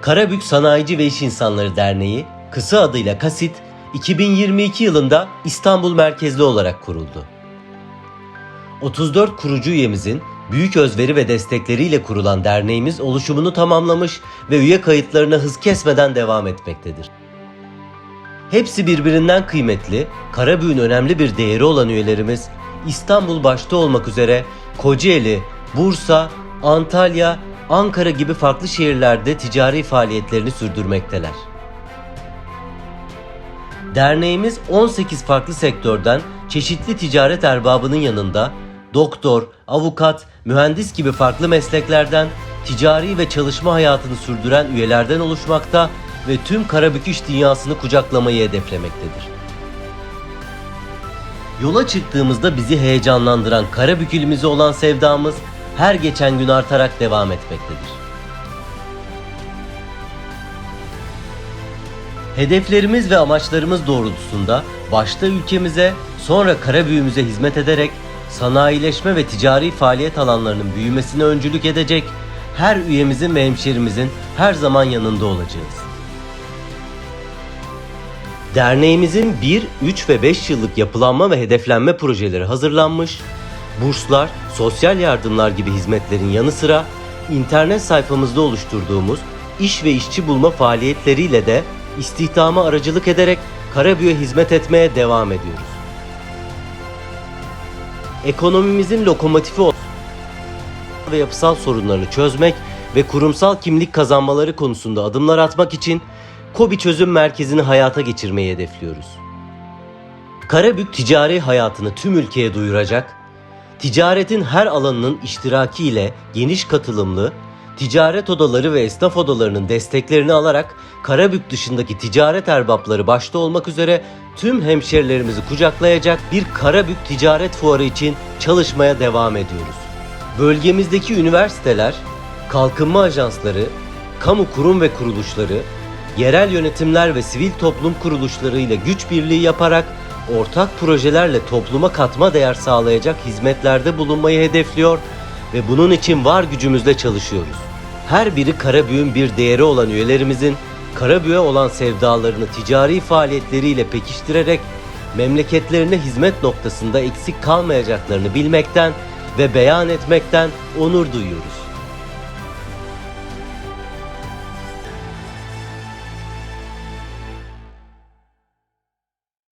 Karabük Sanayici ve İş İnsanları Derneği, kısa adıyla KASİT, 2022 yılında İstanbul merkezli olarak kuruldu. 34 kurucu üyemizin büyük özveri ve destekleriyle kurulan derneğimiz oluşumunu tamamlamış ve üye kayıtlarına hız kesmeden devam etmektedir. Hepsi birbirinden kıymetli, Karabük'ün önemli bir değeri olan üyelerimiz İstanbul başta olmak üzere Kocaeli, Bursa, Antalya, Ankara gibi farklı şehirlerde ticari faaliyetlerini sürdürmekteler. Derneğimiz 18 farklı sektörden çeşitli ticaret erbabının yanında doktor, avukat, mühendis gibi farklı mesleklerden ticari ve çalışma hayatını sürdüren üyelerden oluşmakta ve tüm Karabük iş dünyasını kucaklamayı hedeflemektedir. Yola çıktığımızda bizi heyecanlandıran Karabük ilimize olan sevdamız her geçen gün artarak devam etmektedir. Hedeflerimiz ve amaçlarımız doğrultusunda başta ülkemize sonra Karabüğümüze hizmet ederek sanayileşme ve ticari faaliyet alanlarının büyümesine öncülük edecek her üyemizin ve hemşerimizin her zaman yanında olacağız. Derneğimizin 1, 3 ve 5 yıllık yapılanma ve hedeflenme projeleri hazırlanmış, burslar, sosyal yardımlar gibi hizmetlerin yanı sıra internet sayfamızda oluşturduğumuz iş ve işçi bulma faaliyetleriyle de istihdama aracılık ederek Karabük'e hizmet etmeye devam ediyoruz. Ekonomimizin lokomotifi olan ve yapısal sorunlarını çözmek ve kurumsal kimlik kazanmaları konusunda adımlar atmak için KOBİ Çözüm Merkezi'ni hayata geçirmeyi hedefliyoruz. Karabük ticari hayatını tüm ülkeye duyuracak, ticaretin her alanının iştirakiyle geniş katılımlı, ticaret odaları ve esnaf odalarının desteklerini alarak Karabük dışındaki ticaret erbapları başta olmak üzere tüm hemşerilerimizi kucaklayacak bir Karabük Ticaret Fuarı için çalışmaya devam ediyoruz. Bölgemizdeki üniversiteler, kalkınma ajansları, kamu kurum ve kuruluşları, yerel yönetimler ve sivil toplum kuruluşları ile güç birliği yaparak ortak projelerle topluma katma değer sağlayacak hizmetlerde bulunmayı hedefliyor ve bunun için var gücümüzle çalışıyoruz. Her biri Karabük'ün bir değeri olan üyelerimizin Karabük'e olan sevdalarını ticari faaliyetleriyle pekiştirerek memleketlerine hizmet noktasında eksik kalmayacaklarını bilmekten ve beyan etmekten onur duyuyoruz.